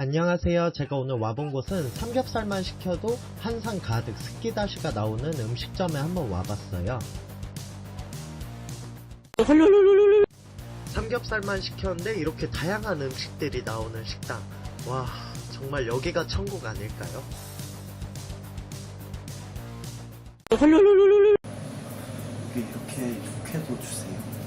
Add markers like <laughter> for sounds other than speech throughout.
안녕하세요. 제가 오늘 와본 곳은 삼겹살만 시켜도 한상 가득 스키다시가 나오는 음식점에 한번 와봤어요. 삼겹살만 시켰는데 이렇게 다양한 음식들이 나오는 식당. 와, 정말 여기가 천국 아닐까요? 이렇게 육회도 주세요.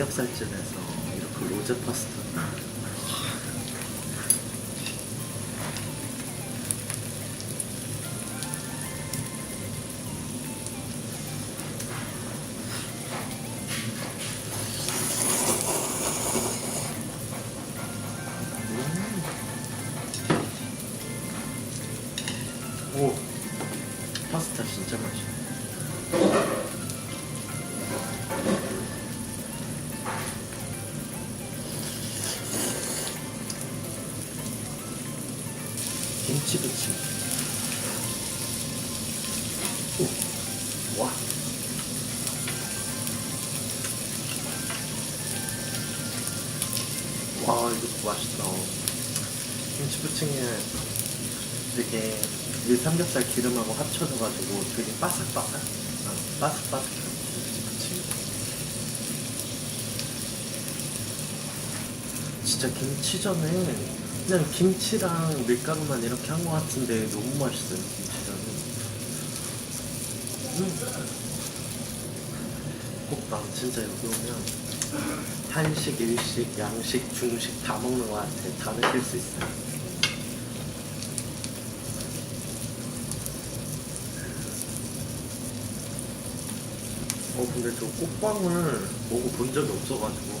삼겹살집에서 이렇게 로제 파스타. 와, 이거 맛있다. 김치 부침에 되게 이 삼겹살 기름하고 합쳐져가지고 되게 바삭바삭? 아, 바삭바삭한 김치 진짜 김치전에 그냥 김치랑 밀가루만 이렇게 한 것 같은데 너무 맛있어요 김치전은. 음. 국밥 진짜 여기 오면 한식, 일식, 양식, 중식 다 먹는 것 같아. 다 느낄 수 있어요 어 근데 저 꽃빵을 먹어본 적이 없어가지고.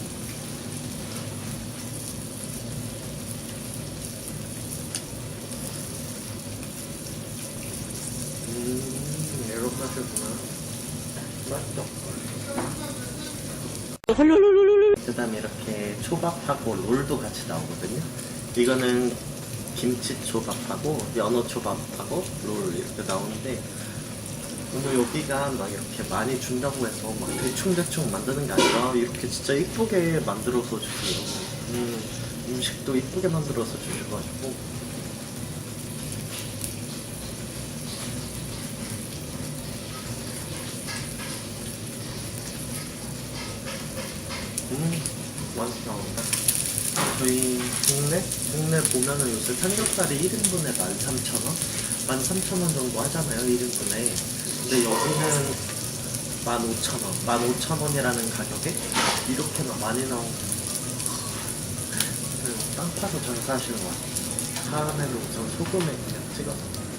음 이런 맛이구나. 맛있다 그 다음에 이렇게 초밥하고 롤도 같이 나오거든요 이거는 김치 초밥하고 연어 초밥하고 롤 이렇게 나오는데 오늘 여기가 막 이렇게 많이 준다고 해서 막 대충대충 만드는 게 아니라 이렇게 진짜 이쁘게 만들어서 주세요. 음, 음식도 이쁘게 만들어서 주셔가지고. 음, 맛있다. 저희 동네? 동네 보면은 요새 삼겹살이 1인분에 13,000원? 13,000원 정도 하잖아요, 1인분에. 근데 여기는 15,000원, 15,000원이라는 가격에 이렇게나 많이 나오고 그냥 땅 파서 장사하시는 것 같아요. 사람에는 우선 소금에 그냥 찍어서.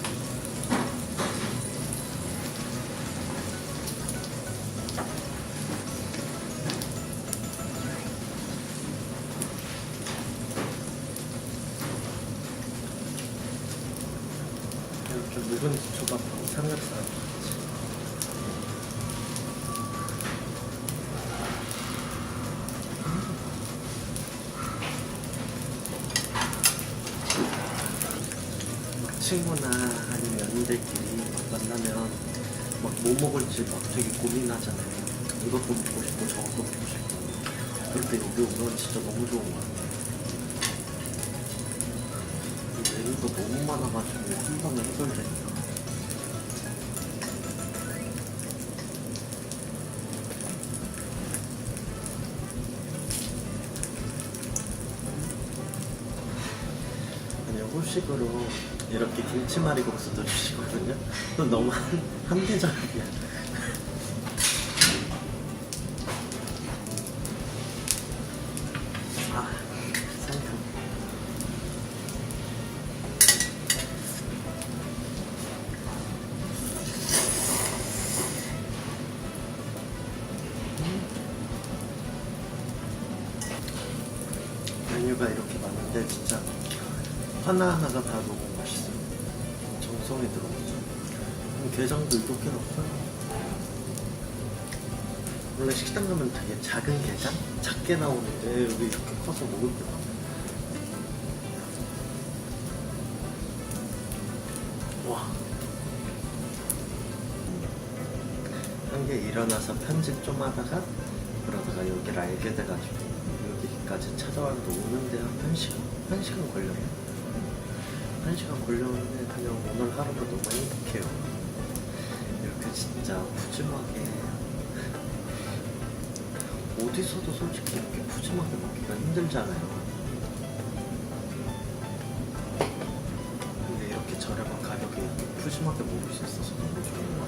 묵은지 초밥하고 삼겹살 같이. 막 친구나 아니면 연인들끼리 막 만나면 막 뭐 먹을지 막 되게 고민하잖아요. 이것도 먹고 싶고 저것도 먹고 싶고. 그런데 여기 오면 진짜 너무 좋은 것 같아요. 메뉴가 너무 많아가지고 한 번에 해결되니까. 아니요, 후식으로 이렇게 김치말이국수도 주시거든요. 또 <laughs> 너무 한, 한대적이야. 메뉴가 이렇게 많은데 진짜 하나하나가 다 너무 맛있어요. 정성이 들어가죠. 게장도 이렇게 넣고요. 원래 식당 가면 되게 작은 게장? 작게 나오는데 여기 이렇게 커서 먹을 게 많아요. 와. 한게 일어나서 편집 좀 하다가 그러다가 여기를 알게 돼가지고 여기까지 찾아와서 오는데 한 1시간? 1시간 걸려요. 1시간 걸렸는데 그냥 오늘 하루가 너무 행복해요. 이렇게 진짜 푸짐하게 어디서도 솔직히 이렇게 푸짐하게 먹기가 힘들잖아요. 근데 이렇게 저렴한 가격에 푸짐하게 먹을 수 있어서 너무 좋아요.